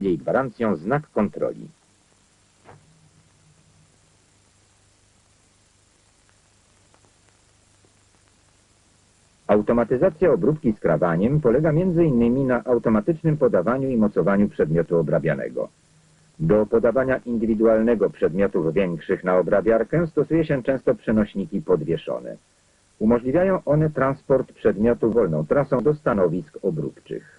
jej gwarancją znak kontroli. Automatyzacja obróbki skrawaniem polega m.in. na automatycznym podawaniu i mocowaniu przedmiotu obrabianego. Do podawania indywidualnego przedmiotów większych na obrabiarkę stosuje się często przenośniki podwieszone. Umożliwiają one transport przedmiotu wolną trasą do stanowisk obróbczych.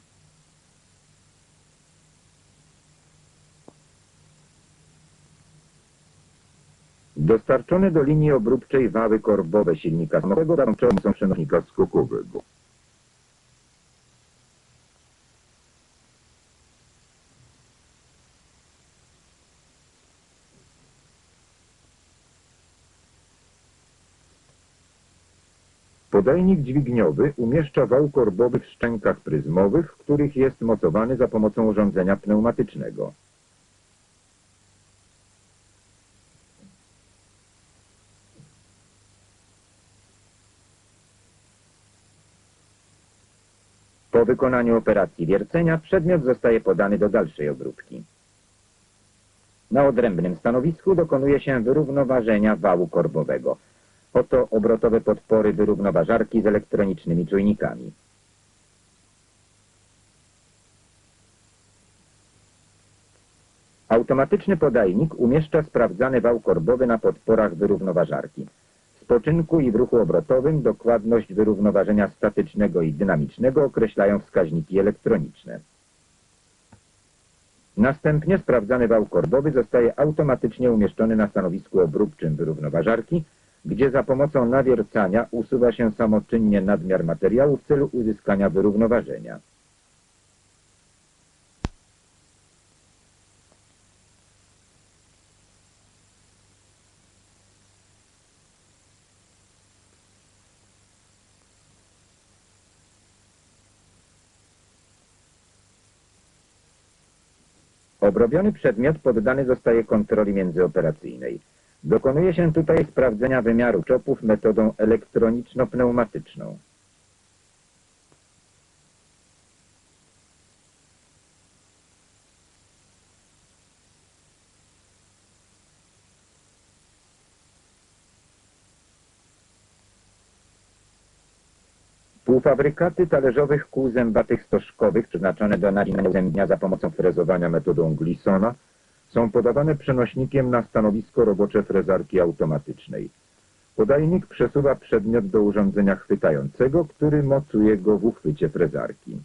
Dostarczone do linii obróbczej wały korbowe silnika samego są przenośnika skokowego. Podajnik dźwigniowy umieszcza wał korbowy w szczękach pryzmowych, w których jest mocowany za pomocą urządzenia pneumatycznego. Po wykonaniu operacji wiercenia przedmiot zostaje podany do dalszej obróbki. Na odrębnym stanowisku dokonuje się wyrównoważenia wału korbowego. Oto obrotowe podpory wyrównoważarki z elektronicznymi czujnikami. Automatyczny podajnik umieszcza sprawdzany wał korbowy na podporach wyrównoważarki. Spoczynku i w ruchu obrotowym dokładność wyrównoważenia statycznego i dynamicznego określają wskaźniki elektroniczne. Następnie sprawdzany wał korbowy zostaje automatycznie umieszczony na stanowisku obróbczym wyrównoważarki, gdzie za pomocą nawiercania usuwa się samoczynnie nadmiar materiału w celu uzyskania wyrównoważenia. Obrobiony przedmiot poddany zostaje kontroli międzyoperacyjnej. Dokonuje się tutaj sprawdzenia wymiaru czopów metodą elektroniczno-pneumatyczną. Półfabrykaty talerzowych kół zębatych stożkowych przeznaczone do nacinania zębnia za pomocą frezowania metodą Glisona są podawane przenośnikiem na stanowisko robocze frezarki automatycznej. Podajnik przesuwa przedmiot do urządzenia chwytającego, który mocuje go w uchwycie frezarki.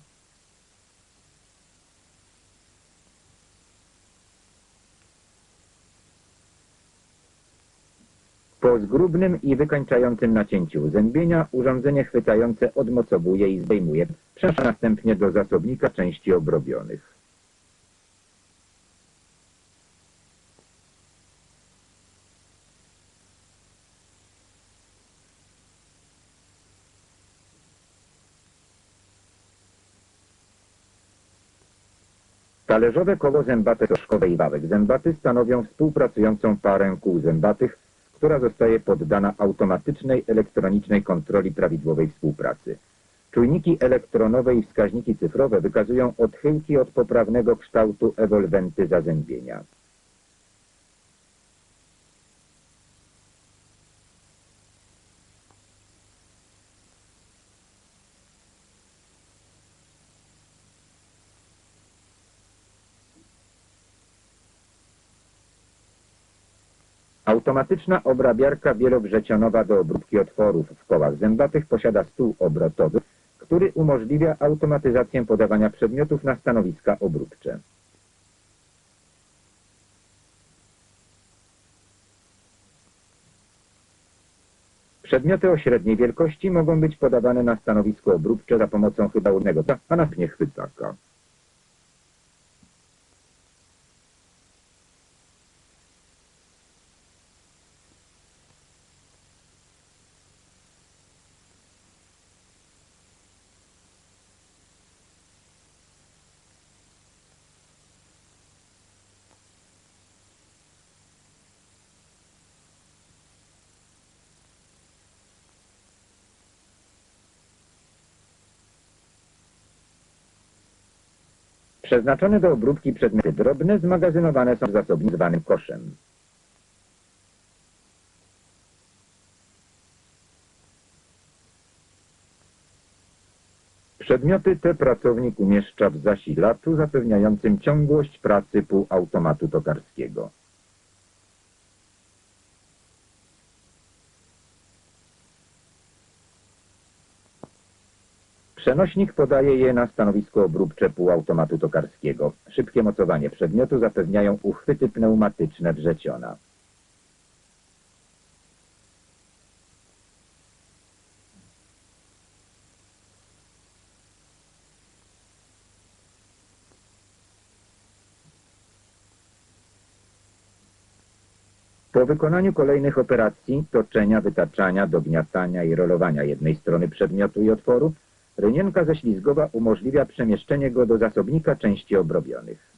Po zgrubnym i wykańczającym nacięciu uzębienia urządzenie chwytające odmocowuje i zdejmuje, przenosza następnie do zasobnika części obrobionych. Talerzowe koło zębate stożkowe i wałek zębaty stanowią współpracującą parę kół zębatych, która zostaje poddana automatycznej elektronicznej kontroli prawidłowej współpracy. Czujniki elektronowe i wskaźniki cyfrowe wykazują odchyłki od poprawnego kształtu ewolwenty zazębienia. Automatyczna obrabiarka wielowrzecionowa do obróbki otworów w kołach zębatych posiada stół obrotowy, który umożliwia automatyzację podawania przedmiotów na stanowiska obróbcze. Przedmioty o średniej wielkości mogą być podawane na stanowisko obróbcze za pomocą hydraulicznego, a następnie chwytaka. Przeznaczone do obróbki przedmioty drobne zmagazynowane są w zasobniku zwanym koszem. Przedmioty te pracownik umieszcza w zasilaczu zapewniającym ciągłość pracy półautomatu tokarskiego. Przenośnik podaje je na stanowisko obróbcze półautomatu tokarskiego. Szybkie mocowanie przedmiotu zapewniają uchwyty pneumatyczne wrzeciona. Po wykonaniu kolejnych operacji, toczenia, wytaczania, dogniatania i rolowania jednej strony przedmiotu i otworu, rynienka ześlizgowa umożliwia przemieszczenie go do zasobnika części obrobionych.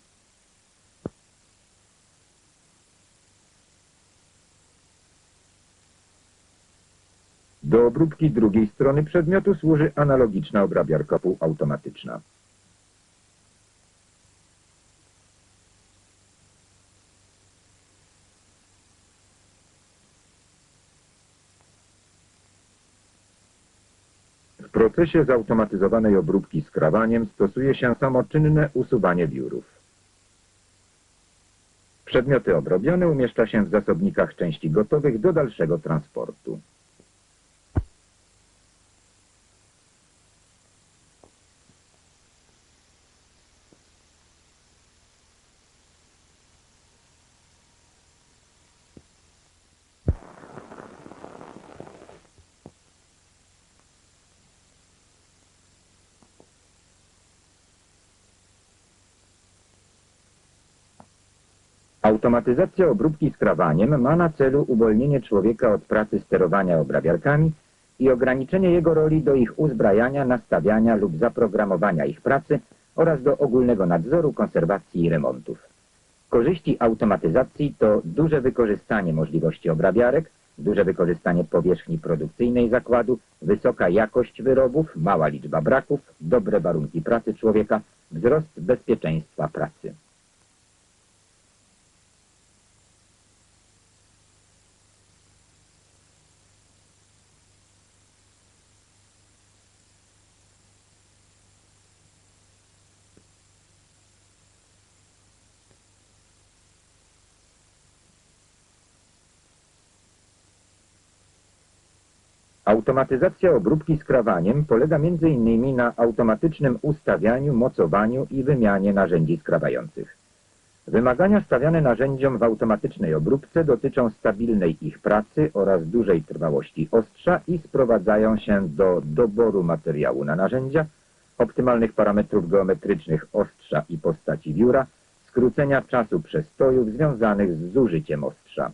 Do obróbki drugiej strony przedmiotu służy analogiczna obrabiarka półautomatyczna. Procesie zautomatyzowanej obróbki skrawaniem stosuje się samoczynne usuwanie wiórów. Przedmioty obrobione umieszcza się w zasobnikach części gotowych do dalszego transportu. Automatyzacja obróbki skrawaniem ma na celu uwolnienie człowieka od pracy sterowania obrabiarkami i ograniczenie jego roli do ich uzbrajania, nastawiania lub zaprogramowania ich pracy oraz do ogólnego nadzoru, konserwacji i remontów. Korzyści automatyzacji to duże wykorzystanie możliwości obrabiarek, duże wykorzystanie powierzchni produkcyjnej zakładu, wysoka jakość wyrobów, mała liczba braków, dobre warunki pracy człowieka, wzrost bezpieczeństwa pracy. Automatyzacja obróbki skrawaniem polega m.in. na automatycznym ustawianiu, mocowaniu i wymianie narzędzi skrawających. Wymagania stawiane narzędziom w automatycznej obróbce dotyczą stabilnej ich pracy oraz dużej trwałości ostrza i sprowadzają się do doboru materiału na narzędzia, optymalnych parametrów geometrycznych ostrza i postaci wióra, skrócenia czasu przestojów związanych z zużyciem ostrza.